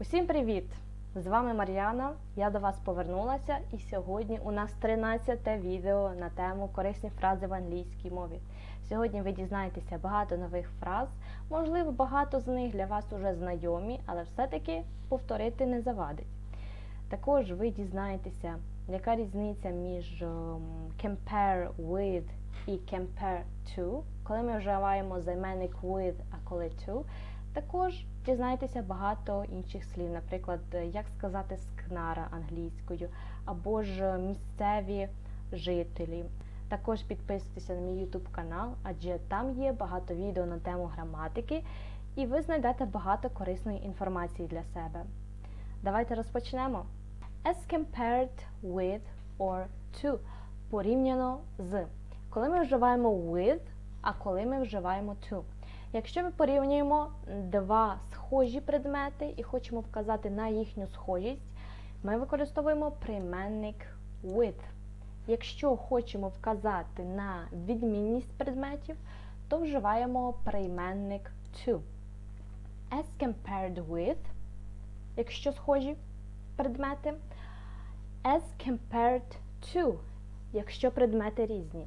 Усім привіт! З вами Мар'яна. Я до вас повернулася, і сьогодні у нас 13 відео на тему корисні фрази в англійській мові. Сьогодні ви дізнаєтеся багато нових фраз. Можливо, багато з них для вас уже знайомі, але все-таки повторити не завадить. Також ви дізнаєтеся, яка різниця між ем, compare with і compare to, коли ми вживаємо займенник with, а коли to. Також дізнаєтеся багато інших слів, наприклад, як сказати скнара англійською, або ж місцеві жителі. Також підписуйтеся на мій YouTube канал, адже там є багато відео на тему граматики, і ви знайдете багато корисної інформації для себе. Давайте розпочнемо. As compared with or to порівняно з. Коли ми вживаємо with, а коли ми вживаємо to. Якщо ми порівнюємо два схожі предмети і хочемо вказати на їхню схожість, ми використовуємо прийменник with. Якщо хочемо вказати на відмінність предметів, то вживаємо прийменник to. As compared with, якщо схожі предмети, as compared to, якщо предмети різні.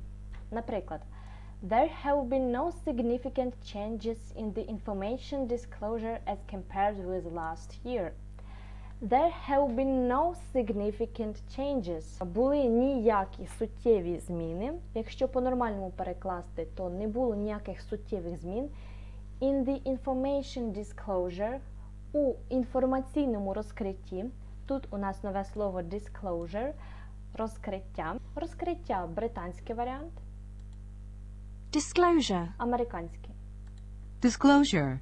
Наприклад, There have been no significant changes in the information disclosure as compared with last year. There have been no significant changes. Були ніякі суттєві зміни. Якщо по-нормальному перекласти, то не було ніяких суттєвих змін. In the information disclosure у інформаційному розкритті. Тут у нас нове слово disclosure, розкриття. Розкриття британський варіант. Disclosure. Американський. Disclosure.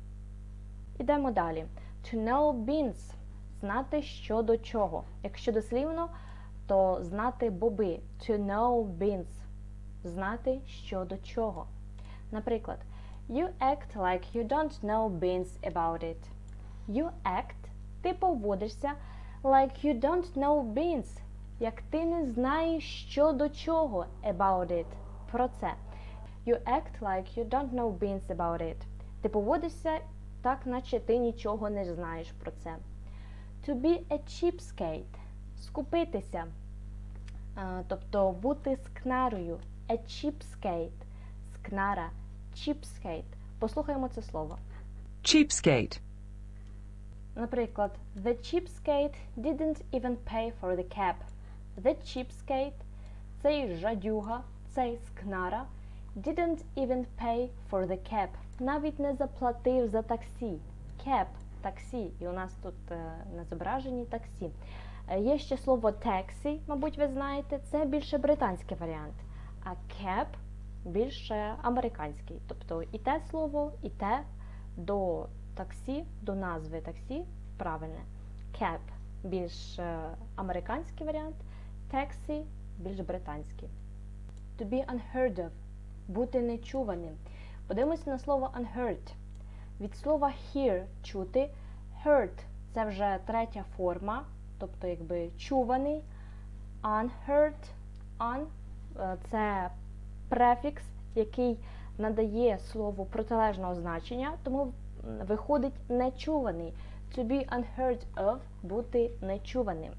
Ідемо далі. To know beans – знати що до чого. Якщо дослівно, то знати боби. To know beans – знати що до чого. Наприклад, You act like you don't know beans about it. You act – ти поводишся like you don't know beans, як ти не знаєш що до чого about it. Про це. You act like you don't know beans about it. Ти поводишся так, наче ти нічого не знаєш про це. To be a cheapskate – скупитися. Тобто бути скнарою. A cheapskate – скнара. Cheapskate. Послухаємо це слово. Cheapskate. Наприклад, The cheapskate didn't even pay for the cab. The cheapskate – цей жадюга, цей скнара didn't even pay for the cab. Навіть не заплатив за таксі. Cab – таксі. І у нас тут е, на зображенні таксі. Е, Є ще слово taxi, мабуть, ви знаєте, це більше британський варіант. А cab більше американський. Тобто і те слово, і те до таксі, до назви таксі правильне. Cab більш е, американський варіант, taxi більш британський. To be unheard of бути нечуваним. Подивимося на слово unheard. Від слова hear чути, heard це вже третя форма, тобто якби чуваний. Unheard, un е, це префікс, який надає слову протилежного значення, тому виходить нечуваний. To be unheard of бути нечуваним.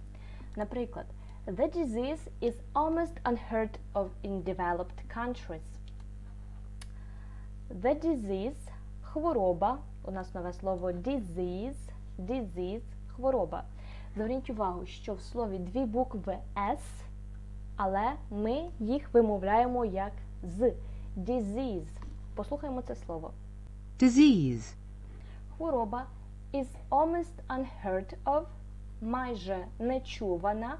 Наприклад, The disease is almost unheard of in developed countries. The disease – хвороба. У нас нове слово disease. Disease – хвороба. Зверніть увагу, що в слові дві букви S, але ми їх вимовляємо як з. Disease. Послухаємо це слово. Disease. Хвороба is almost unheard of, майже нечувана.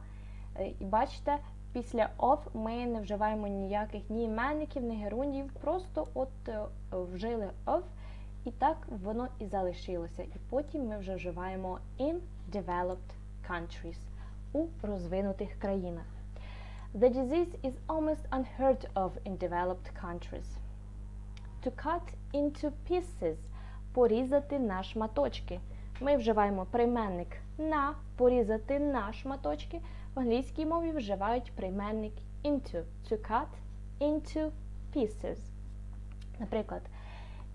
Е, І бачите, після of ми не вживаємо ніяких ні іменників, ні герундів, просто от е, вжили of, і так воно і залишилося. І потім ми вже вживаємо in developed countries у розвинутих країнах. The disease is almost unheard of in developed countries. To cut into pieces – порізати на шматочки. Ми вживаємо прийменник на порізати на шматочки. В англійській мові вживають прийменник into to cut into pieces. Наприклад,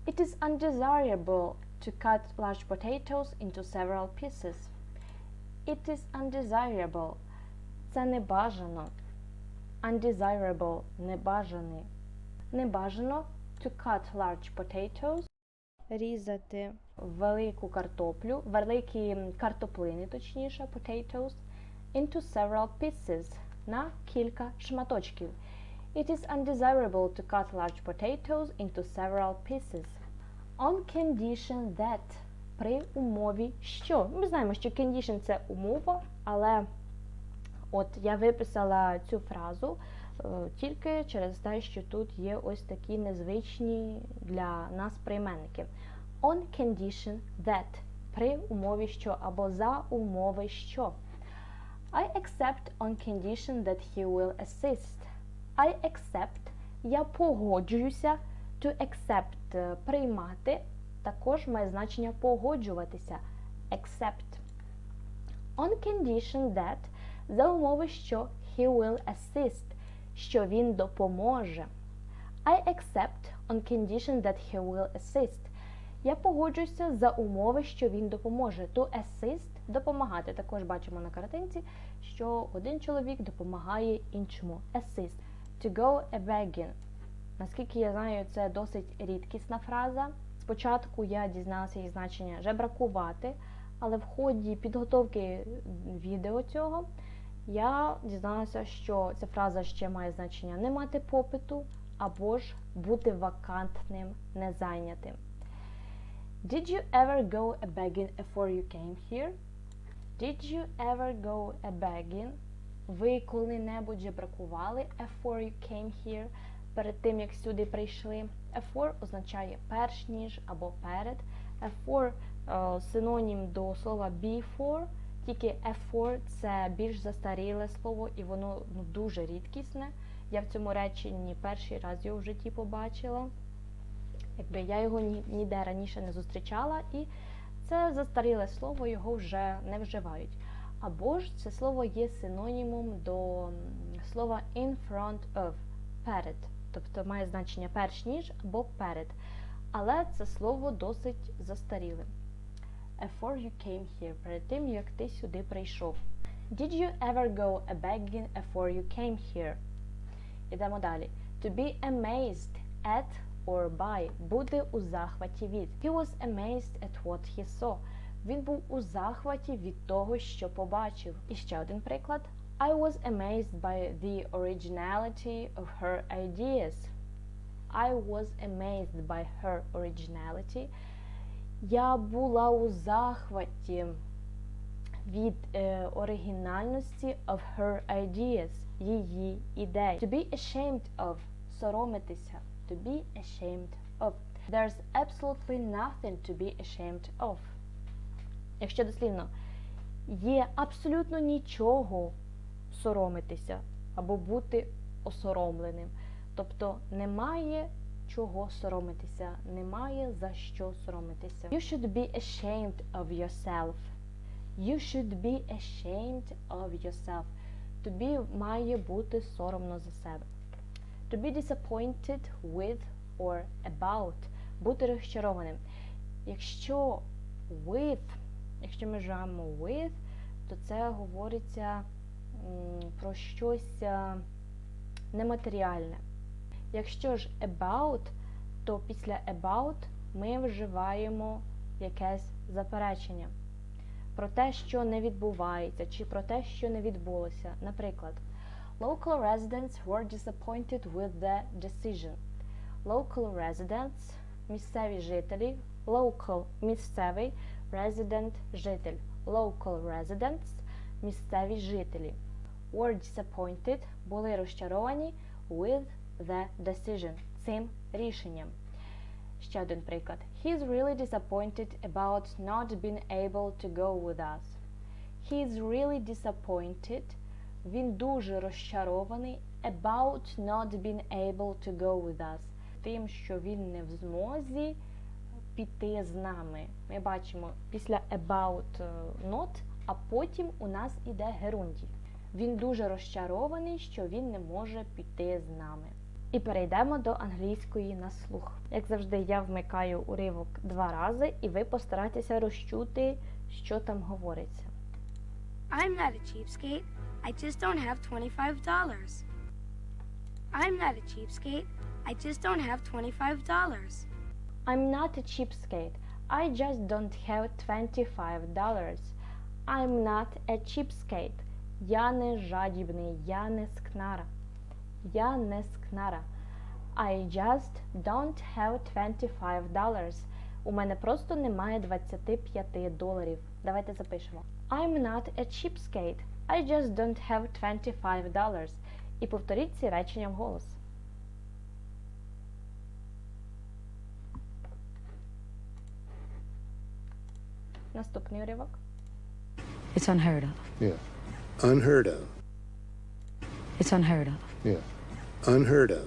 It is undesirable to cut large potatoes into several pieces. It is undesirable. Це небажано. Undesirable небажаний. Небажано to cut large potatoes. Різати велику картоплю, великі картоплини, точніше, potatoes, into several pieces на кілька шматочків. It is undesirable to cut large potatoes into several pieces. On condition that при умові що. Ми знаємо, що condition це умова, але от я виписала цю фразу е, тільки через те, що тут є ось такі незвичні для нас прийменники. On condition that при умові що або за умови що. I accept on condition that he will assist. I accept. Я погоджуюся. To accept е, приймати також має значення погоджуватися. Accept. On condition that за умови, що he will assist, що він допоможе. I accept on condition that he will assist. Я погоджуюся за умови, що він допоможе. To assist допомагати. Також бачимо на картинці, що один чоловік допомагає іншому. Assist. To go a begging. Наскільки я знаю, це досить рідкісна фраза. Спочатку я дізналася її значення жебракувати, але в ході підготовки відео цього я дізналася, що ця фраза ще має значення не мати попиту або ж бути вакантним, незайнятим. Did you ever go a begging before you came here? Did you ever go a begging? Ви коли-небудь жебракували before you came here? Перед тим, як сюди прийшли. Before означає перш ніж або перед. Before е, синонім до слова before, тільки before це більш застаріле слово і воно ну, дуже рідкісне. Я в цьому реченні перший раз його в житті побачила. Якби я його ні- ніде раніше не зустрічала, і це застаріле слово, його вже не вживають. Або ж це слово є синонімом до слова in front of перед, тобто має значення перш ніж або перед. Але це слово досить застаріле. Before you came here, перед тим як ти сюди прийшов. Did you ever go a begging before you came here? Ідемо далі. To be amazed at or by бути у захваті від. He was amazed at what he saw. Він був у захваті від того, що побачив. І ще один приклад. I was amazed by the originality of her ideas. I was amazed by her originality. Я була у захваті від е, оригінальності of her ideas, її ідей. To be ashamed of соромитися. To be ashamed of. There's absolutely nothing to be ashamed of. Якщо дослівно, є абсолютно нічого соромитися або бути осоромленим. Тобто немає чого соромитися, немає за що соромитися. You should be ashamed of yourself. You should be ashamed of yourself. Тобі має бути соромно за себе. To be disappointed with or about. Бути розчарованим. Якщо with, якщо ми вживаємо with, то це говориться про щось е, нематеріальне. Якщо ж about, то після about ми вживаємо якесь заперечення про те, що не відбувається, чи про те, що не відбулося. Наприклад, local residents were disappointed with the decision. Local residents – місцеві жителі, local – місцевий, resident – житель. Local residents – місцеві жителі. Were disappointed – були розчаровані with the decision – цим рішенням. Ще один приклад. He's really disappointed about not being able to go with us. He's really disappointed. Він дуже розчарований about not being able to go with us. Тим, що він не в змозі піти з нами. Ми бачимо після about е, not, а потім у нас іде герундій. Він дуже розчарований, що він не може піти з нами. І перейдемо до англійської на слух. Як завжди, я вмикаю уривок два рази, і ви постарайтеся розчути, що там говориться. I'm not a cheapskate. I just don't have $25. I'm not a cheapskate. I just don't have $25. I'm not a cheapskate. I just don't have $25. I'm not a cheapskate. Я не жадібний, я не скнара. Я не скнара. I just don't have $25. У мене просто немає 25 доларів. Давайте запишемо. I'm not a cheapskate. I just don't have $25. І повторіть ці речення вголос. Наступний уривок. It's unheard of. Yeah. Unheard of. It's unheard of. Yeah. Unheard of.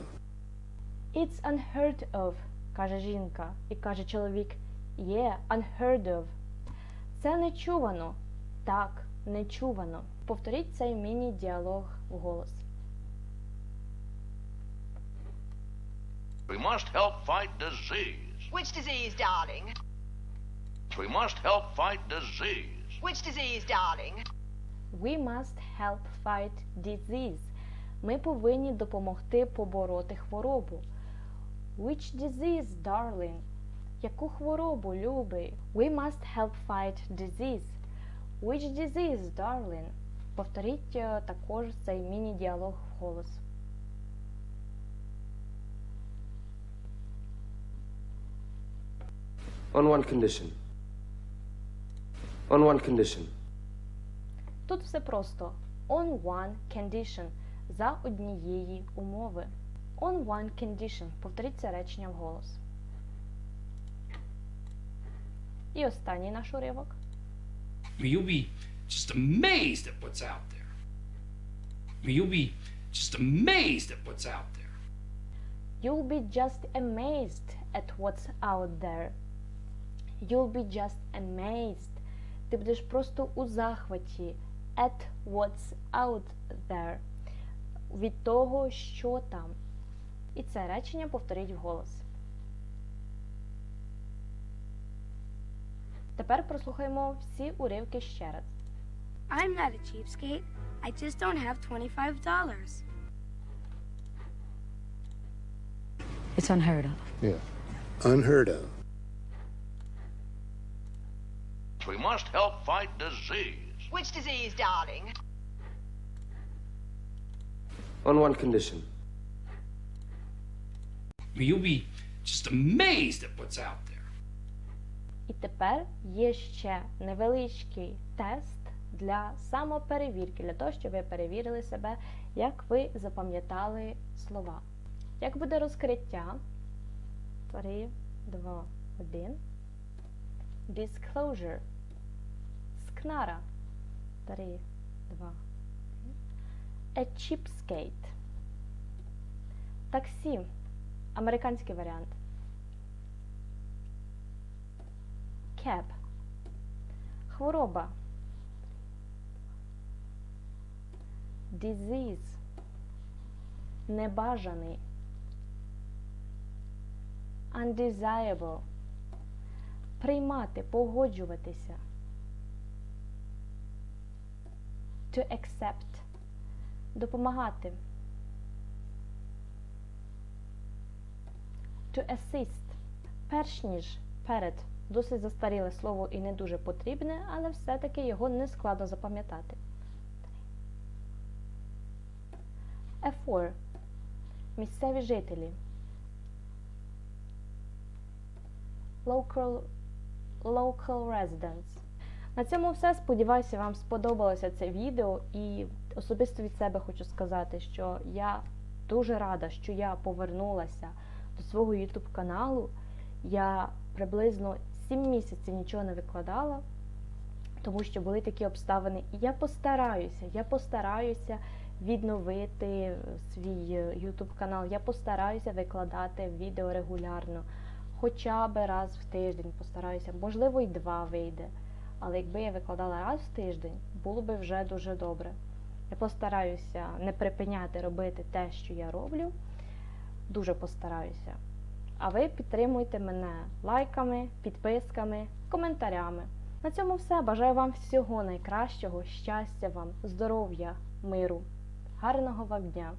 It's unheard of, каже жінка. І каже чоловік, yeah, unheard of. Це нечувано. Так, нечувано. Повторіть цей міні-діалог вголос. We must help fight disease. Which disease, darling? We must help fight disease. Which disease, darling? We must help fight disease. Ми повинні допомогти побороти хворобу. Which disease, darling? Яку хворобу, любий? We must help fight disease. Which disease, darling? Повторіть е, також цей міні-діалог вголос. On one condition. On one condition. Тут все просто. On one condition. За однієї умови. On one condition. Повторіть це речення вголос. І останній наш уривок. Be just amazed at what's out there. I mean, you'll be just amazed at what's out there. You'll be just amazed at what's out there. You'll be just amazed. Ти будеш просто у захваті at what's out there. Від того, що там. І це речення повторіть вголос. Тепер прослухаємо всі уривки ще раз. I'm not a cheapskate. I just don't have $25. It's unheard of. Yeah. Unheard of. We must help fight disease. Which disease, darling? On one condition. I mean, you'll be just amazed at what's out there. І тепер є ще невеличкий тест для самоперевірки, для того, щоб ви перевірили себе, як ви запам'ятали слова. Як буде розкриття? 3, 2, 1. Disclosure. Скнара. 3, 2, 1. A cheapskate. Таксі. Американський варіант. Cab. Хвороба. Disease. Небажаний. Undesirable. Приймати, погоджуватися. To accept. Допомагати. To assist. Перш ніж перед. Досить застаріле слово і не дуже потрібне, але все-таки його не складно запам'ятати. A4. Місцеві жителі. Local, local residents. На цьому все. Сподіваюся, вам сподобалося це відео. І особисто від себе хочу сказати, що я дуже рада, що я повернулася до свого YouTube каналу. Я приблизно 7 місяців нічого не викладала, тому що були такі обставини. І я постараюся, я постараюся відновити свій е, YouTube канал. Я постараюся викладати відео регулярно, хоча б раз в тиждень постараюся, можливо, й два вийде. Але якби я викладала раз в тиждень, було би вже дуже добре. Я постараюся не припиняти робити те, що я роблю. дуже постараюся. А ви підтримуйте мене лайками, підписками, коментарями. На цьому все. Бажаю вам всього найкращого, щастя вам, здоров'я, миру. Гарного вам дня!